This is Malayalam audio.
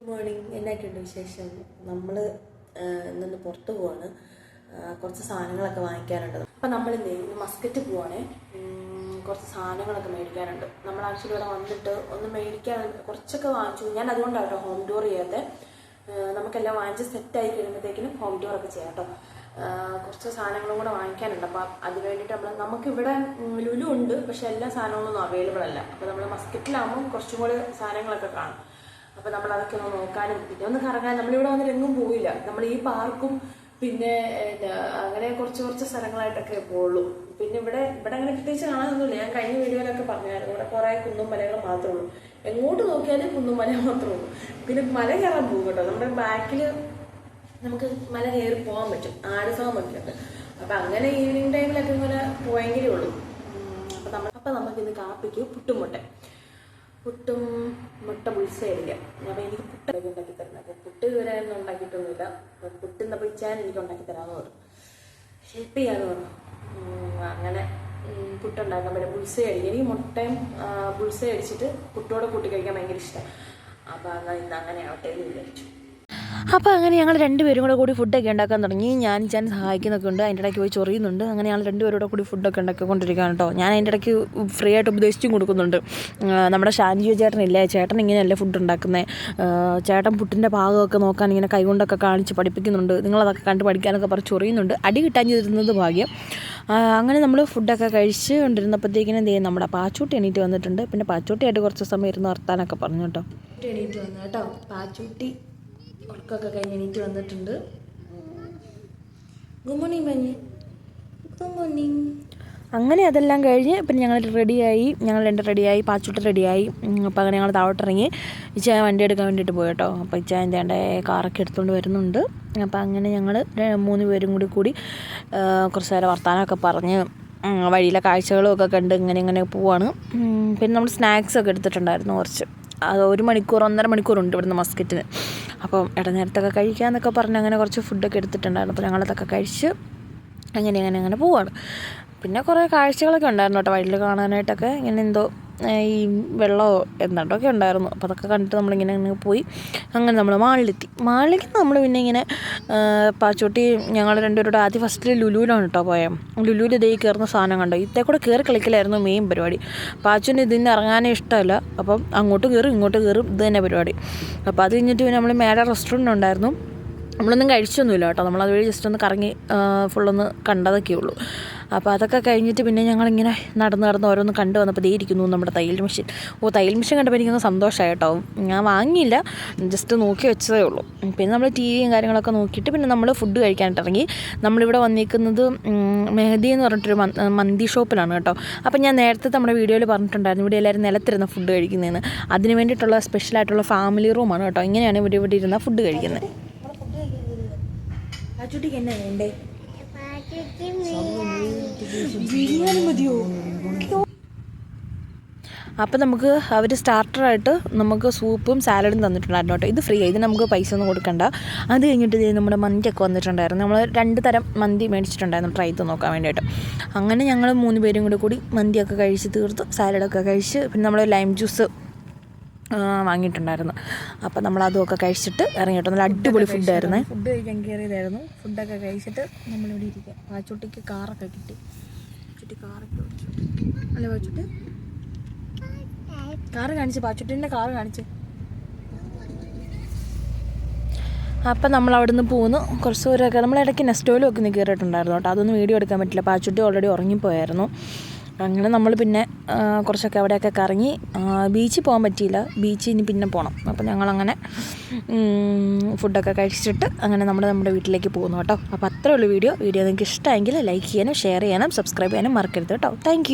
ഗുഡ് മോർണിംഗ് എന്നൊക്കെയുണ്ട് വിശേഷം? നമ്മൾ ഇന്നൊന്ന് പുറത്ത് പോവാണ്. കുറച്ച് സാധനങ്ങളൊക്കെ വാങ്ങിക്കാനുണ്ട്. അപ്പം നമ്മൾ ഇന്ന് മസ്കറ്റ് പോവാണേ. കുറച്ച് സാധനങ്ങളൊക്കെ മേടിക്കാനുണ്ട്. നമ്മൾ ആക്ച്വലി ഇവിടെ വന്നിട്ട് ഒന്ന് മേടിക്കാൻ കുറച്ചൊക്കെ വാങ്ങിച്ചു. ഞാൻ അതുകൊണ്ടാണ് കേട്ടോ ഹോം ടൂർ ചെയ്യാത്തത് നമുക്കെല്ലാം വാങ്ങിച്ച് ആയി കഴിയുമ്പോഴത്തേക്കിനും ഹോം ടൂർ ഒക്കെ ചെയ്യാം കേട്ടോ. കുറച്ച് സാധനങ്ങളും കൂടെ വാങ്ങിക്കാനുണ്ട്. അപ്പം അതിന് വേണ്ടിയിട്ട് നമ്മൾ നമുക്കിവിടെ ലുലു ഉണ്ട്. പക്ഷെ എല്ലാ സാധനങ്ങളൊന്നും അവൈലബിൾ അല്ല. അപ്പം നമ്മൾ മസ്കറ്റിലാകുമ്പോൾ കുറച്ചും കൂടി സാധനങ്ങളൊക്കെ കാണും. അപ്പൊ നമ്മൾ അതൊക്കെ ഒന്ന് നോക്കാനും പിന്നെ ഒന്ന് കറങ്ങാൻ നമ്മളിവിടെ വന്നിട്ട് എങ്ങും പോയില്ല. നമ്മൾ ഈ പാർക്കും പിന്നെ അങ്ങനെ കുറച്ച് കുറച്ച് സ്ഥലങ്ങളായിട്ടൊക്കെ പോകുള്ളൂ പിന്നെ ഇവിടെ ഇവിടെ അങ്ങനെ പ്രത്യേകിച്ച് കാണാനൊന്നുമില്ല. ഞാൻ കഴിഞ്ഞ വീഡിയോയിലൊക്കെ പറഞ്ഞായിരുന്നു. ഇവിടെ കുറെ കുന്നും മലകൾ മാത്രമേ ഉള്ളൂ. എങ്ങോട്ട് നോക്കിയാലും കുന്നും മല മാത്രമേ ഉള്ളൂ. പിന്നെ മല കയറാൻ പോകും കേട്ടോ. നമ്മുടെ ബാക്കിൽ നമുക്ക് മല കയറി പോകാൻ പറ്റും. ആടുഫാം ഒക്കെ ഉണ്ട്. അപ്പൊ അങ്ങനെ ഈവനിങ് ടൈമിലൊക്കെ ഇങ്ങനെ പോയെങ്കിലേ ഉള്ളൂ. അപ്പൊ നമ്മൾ അപ്പൊ നമുക്ക് ഇന്ന് കാപ്പിക്ക് പുട്ടും മുട്ട പുട്ടും മുട്ട പുളിസയില്ല അപ്പം എനിക്ക് പുട്ടൊക്കെ ഉണ്ടാക്കി തരണം അപ്പോൾ പുട്ട് ഇതുവരെ ഒന്നും ഉണ്ടാക്കിയിട്ടൊന്നുമില്ല. അപ്പം പുട്ട് എന്നപ്പോൾ ഇച്ചാൻ എനിക്ക് ഉണ്ടാക്കി തരാമെന്ന് പറഞ്ഞു. ഹെൽപ്പ് ചെയ്യാന്ന് പറഞ്ഞു. അങ്ങനെ പുട്ടുണ്ടാക്കാൻ പറ്റും. പുളിസ കഴിക്കും എനിക്ക് മുട്ടയും പുളിസ അടിച്ചിട്ട് പുട്ടോടെ കൂട്ടി കഴിക്കാൻ ഭയങ്കര ഇഷ്ടമാണ് അപ്പം എന്നാൽ ഇന്ന് അങ്ങനെ ആവട്ടെ എന്ന് വിചാരിച്ചു. അപ്പോൾ അങ്ങനെ ഞങ്ങൾ രണ്ടുപേരും കൂടെ കൂടി ഫുഡൊക്കെ ഉണ്ടാക്കാൻ തുടങ്ങി. ഞാൻ ഞാൻ സഹായിക്കുന്നൊക്കെ ഉണ്ട്. അതിന്റെ ഇടയ്ക്ക് പോയി ചൊറിയുന്നുണ്ട്. അങ്ങനെ ഞങ്ങൾ രണ്ടുപേരും കൂടെ ഫുഡൊക്കെ ഉണ്ടാക്കിക്കൊണ്ടിരിക്കുകയാണ് കേട്ടോ. ഞാൻ അതിന്റെ ഇടയ്ക്ക് ഫ്രീ ആയിട്ട് ഉപദേശിച്ചും കൊടുക്കുന്നുണ്ട്. നമ്മുടെ ഷാൻജിയോ ചേട്ടനില്ലേ? ചേട്ടൻ ഇങ്ങനെയല്ലേ ഫുഡ് ഉണ്ടാക്കുന്നത് ചേട്ടൻ പുട്ടിന്റെ പാകമൊക്കെ നോക്കാൻ ഇങ്ങനെ കൈകൊണ്ടൊക്കെ കാണിച്ച് പഠിപ്പിക്കുന്നുണ്ട്. നിങ്ങളതൊക്കെ കണ്ട് പഠിക്കാനൊക്കെ പറഞ്ഞ് ചൊറിയുന്നുണ്ട്. അടി കിട്ടാൻ ചെയ്തിരുന്നത് ഭാഗ്യം. അങ്ങനെ നമ്മൾ ഫുഡൊക്കെ കഴിച്ച് കൊണ്ടിരുന്നപ്പോഴത്തേക്കിനും എന്ത് ചെയ്യും നമ്മുടെ പാച്ചൂട്ടി എണീറ്റ് വന്നിട്ടുണ്ട്. പിന്നെ പാച്ചൂട്ടിയായിട്ട് കുറച്ച് സമയം ഇരുന്ന് വർത്താനൊക്കെ പറഞ്ഞു കേട്ടോ. എണീറ്റ് വന്നു കേട്ടോ. പാച്ചൂട്ടി ഉറക്കമൊക്കെ കഴിഞ്ഞ് എണീറ്റ് വന്നിട്ടുണ്ട്. ഗുഡ് മോർണിംഗ് മഞ്ഞ്. ഗുഡ് മോർണിംഗ് അങ്ങനെ അതെല്ലാം കഴിഞ്ഞ് പിന്നെ ഞങ്ങൾ റെഡിയായി ഞങ്ങൾ രണ്ട് റെഡിയായി പാച്ചുട്ട് റെഡിയായി അപ്പോൾ അങ്ങനെ ഞങ്ങൾ താഴോട്ട് ഇച്ച വണ്ടി എടുക്കാൻ വേണ്ടിയിട്ട് പോയി കേട്ടോ. അപ്പോൾ ഇച്ച എന്റെ കാറൊക്കെ എടുത്തുകൊണ്ട് വരുന്നുണ്ട്. അപ്പോൾ അങ്ങനെ ഞങ്ങൾ മൂന്ന് പേരും കൂടി കൂടി കുറച്ച് നേരം വർത്തമാനമൊക്കെ പറഞ്ഞ് വഴിയിലെ കാഴ്ചകളും ഒക്കെ കണ്ട് ഇങ്ങനെ ഇങ്ങനെ പോവാണ്. പിന്നെ നമ്മൾ സ്നാക്സൊക്കെ എടുത്തിട്ടുണ്ടായിരുന്നു കുറച്ച്. അത് ഒരു മണിക്കൂർ ഒന്നര മണിക്കൂറുണ്ട് ഇവിടുന്ന് മസ്കറ്റിന്. അപ്പം ഇടനേരത്തൊക്കെ കഴിക്കാമെന്നൊക്കെ പറഞ്ഞ് അങ്ങനെ കുറച്ച് ഫുഡൊക്കെ എടുത്തിട്ടുണ്ടായിരുന്നു. അപ്പോൾ ഞങ്ങളതൊക്കെ കഴിച്ച് അങ്ങനെ അങ്ങനെ അങ്ങനെ പോവാണ്. പിന്നെ കുറേ കാഴ്ചകളൊക്കെ ഉണ്ടായിരുന്നു കേട്ടോ വഴിയിൽ കാണാനായിട്ടൊക്കെ. ഇങ്ങനെ എന്തോ ഈ വെള്ളമോ എന്താണ്ടൊക്കെ ഉണ്ടായിരുന്നു. അപ്പോൾ അതൊക്കെ കണ്ടിട്ട് നമ്മളിങ്ങനെ അങ്ങ് പോയി. അങ്ങനെ നമ്മൾ മാളിലെത്തി. മാളിലേക്ക് നമ്മൾ പിന്നെ ഇങ്ങനെ പാച്ചോട്ടി ഞങ്ങൾ രണ്ടുപേരോട് ആദ്യം ഫസ്റ്റിൽ ലുലുവിലാണ് കേട്ടോ പോയത് ലുലുവിൽ ഇതേ കയറുന്ന സാധനം കണ്ടോ? ഇതേ കൂടെ കയറി കളിക്കലായിരുന്നു മെയിൻ പരിപാടി. പാച്ചുവിന് ഇതിന് ഇറങ്ങാനേ ഇഷ്ടമല്ല. അപ്പം അങ്ങോട്ട് കയറും ഇങ്ങോട്ട് കയറും ഇത് തന്നെ പരിപാടി. അപ്പോൾ അത് കഴിഞ്ഞിട്ട് പിന്നെ നമ്മൾ മേലെ റെസ്റ്റോറന്റ് ഉണ്ടായിരുന്നു. നമ്മളൊന്നും കഴിച്ചൊന്നുമില്ല കേട്ടോ നമ്മളത് വഴി ജസ്റ്റ് ഒന്ന് കറങ്ങി ഫുള്ളൊന്ന് കണ്ടതൊക്കെ ഉള്ളൂ. അപ്പോൾ അതൊക്കെ കഴിഞ്ഞിട്ട് പിന്നെ ഞങ്ങളിങ്ങനെ നടന്ന് നടന്ന് ഓരോന്ന് കണ്ടു വന്നപ്പോൾ ദേ ഇരിക്കുന്നു നമ്മുടെ തയ്യൽ മെഷീൻ. ഓ തയ്യൽ മെഷീൻ കണ്ടപ്പോൾ എനിക്കൊന്ന് സന്തോഷമായി കേട്ടോ. ഞാൻ വാങ്ങിയില്ല. ജസ്റ്റ് നോക്കി വെച്ചതേ ഉള്ളൂ. പിന്നെ നമ്മൾ ടി വിയും കാര്യങ്ങളൊക്കെ നോക്കിയിട്ട് പിന്നെ നമ്മൾ ഫുഡ് കഴിക്കാനായിട്ട് ഇറങ്ങി. നമ്മളിവിടെ വന്നിരിക്കുന്നത് മെഹദി എന്ന് പറഞ്ഞിട്ടൊരു മന്ത് ഷോപ്പിലാണ് കേട്ടോ. അപ്പോൾ ഞാൻ നേരത്തെ നമ്മുടെ വീഡിയോയിൽ പറഞ്ഞിട്ടുണ്ടായിരുന്നു ഇവിടെ എല്ലാവരും നിലത്തിരുന്ന ഫുഡ് കഴിക്കുന്നതെന്ന് അതിന് വേണ്ടിയിട്ടുള്ള സ്പെഷ്യലായിട്ടുള്ള ഫാമിലി റൂമാണ് കേട്ടോ. ഇങ്ങനെയാണ് ഇവിടെ ഇവിടെ ഇരുന്ന ഫുഡ് കഴിക്കുന്നത് ചുട്ടിക്ക് എന്നാ വേണ്ടേ? മതിയോ അപ്പോൾ നമുക്ക് അവർ സ്റ്റാർട്ടറായിട്ട് നമുക്ക് സൂപ്പും സാലഡും തന്നിട്ടുണ്ടായിരുന്നു കേട്ടോ. ഇത് ഫ്രീ ഇത് നമുക്ക് പൈസ ഒന്നും കൊടുക്കണ്ട. അത് കഴിഞ്ഞിട്ട് ഇത് നമ്മുടെ മന്തിയൊക്കെ വന്നിട്ടുണ്ടായിരുന്നു. നമ്മൾ രണ്ട് തരം മന്തി മേടിച്ചിട്ടുണ്ടായിരുന്നു ട്രൈ ചെയ്ത് നോക്കാൻ വേണ്ടിയിട്ട്. അങ്ങനെ ഞങ്ങൾ മൂന്ന് പേരും കൂടി കൂടി മന്തിയൊക്കെ കഴിച്ച് തീർത്ത് സാലഡൊക്കെ കഴിച്ച് പിന്നെ നമ്മൾ ലൈം ജ്യൂസ് വാങ്ങിയിട്ടുണ്ടായിരുന്നു. അപ്പം നമ്മൾ അതുമൊക്കെ കഴിച്ചിട്ട് ഇറങ്ങിയിട്ട് നല്ല അടിപൊളി ഫുഡായിരുന്നു. ഫുഡ് കഴിക്കാൻ കയറിയതായിരുന്നു. ഫുഡൊക്കെ കഴിച്ചിട്ട് നമ്മളിവിടെ ഇരിക്കുക വാച്ചുട്ടിക്ക് കാറൊക്കെ കിട്ടി. ചുട്ടി കാറൊക്കെ അല്ല വാച്ചുട്ടി? കാറ് കാണിച്ച് പാച്ചുട്ടിന്റെ കാറ് കാണിച്ച്. അപ്പം നമ്മൾ അവിടെ നിന്ന് പോന്നു കുറച്ച് ദൂരമൊക്കെ. നമ്മൾ ഇടയ്ക്ക് നെസ്റ്റോയിലും ഒക്കെ ഒന്ന് കയറിയിട്ടുണ്ടായിരുന്നു കേട്ടോ. അതൊന്നും വീഡിയോ എടുക്കാൻ പറ്റില്ല. പാച്ചുട്ടി ഓൾറെഡി ഉറങ്ങിപ്പോയായിരുന്നു. അങ്ങനെ നമ്മൾ പിന്നെ കുറച്ചൊക്കെ അവിടെയൊക്കെ കറങ്ങി ബീച്ചിൽ പോകാൻ പറ്റിയില്ല. ബീച്ചിൽ ഇനി പിന്നെ പോകണം അപ്പോൾ ഞങ്ങളങ്ങനെ ഫുഡൊക്കെ കഴിച്ചിട്ട് അങ്ങനെ നമ്മൾ നമ്മുടെ വീട്ടിലേക്ക് പോകുന്നു കേട്ടോ. അപ്പോൾ അത്രയുള്ളൂ വീഡിയോ. വീഡിയോ നിങ്ങൾക്ക് ഇഷ്ടമെങ്കിൽ ലൈക്ക് ചെയ്യാനും ഷെയർ ചെയ്യാനും സബ്സ്ക്രൈബ് ചെയ്യാനും മറക്കരുത് കേട്ടോ. താങ്ക്